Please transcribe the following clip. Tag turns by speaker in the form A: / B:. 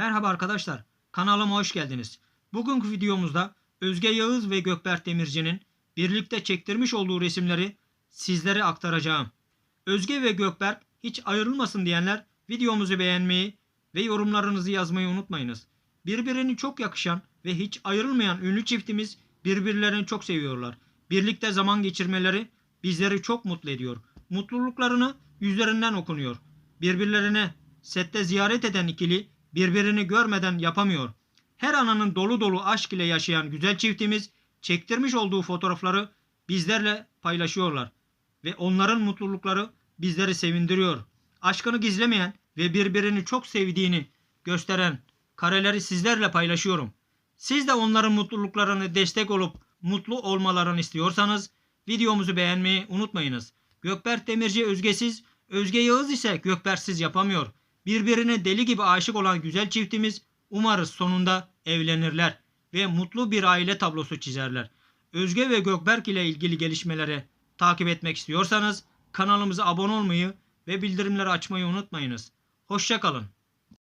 A: Merhaba arkadaşlar, kanalıma hoş geldiniz. Bugünkü videomuzda Özge Yağız ve Gökberk Demirci'nin birlikte çektirmiş olduğu resimleri sizlere aktaracağım. Özge ve Gökberk hiç ayrılmasın diyenler videomuzu beğenmeyi ve yorumlarınızı yazmayı unutmayınız. Birbirini çok yakışan ve hiç ayrılmayan ünlü çiftimiz birbirlerini çok seviyorlar. Birlikte zaman geçirmeleri bizleri çok mutlu ediyor. Mutluluklarını yüzlerinden okunuyor. Birbirlerine sette ziyaret eden ikili birbirini görmeden yapamıyor. Her ananın dolu dolu aşk ile yaşayan güzel çiftimiz çektirmiş olduğu fotoğrafları bizlerle paylaşıyorlar ve onların mutlulukları bizleri sevindiriyor. Aşkını gizlemeyen ve birbirini çok sevdiğini gösteren kareleri sizlerle paylaşıyorum. Siz de onların mutluluklarını destek olup mutlu olmalarını istiyorsanız videomuzu beğenmeyi unutmayınız. Gökberk Demirci Özgesiz, Özge Yağız ise Gökberksiz yapamıyor. Birbirine deli gibi aşık olan güzel çiftimiz umarız sonunda evlenirler ve mutlu bir aile tablosu çizerler. Özge ve Gökberk ile ilgili gelişmeleri takip etmek istiyorsanız kanalımıza abone olmayı ve bildirimleri açmayı unutmayınız. Hoşçakalın.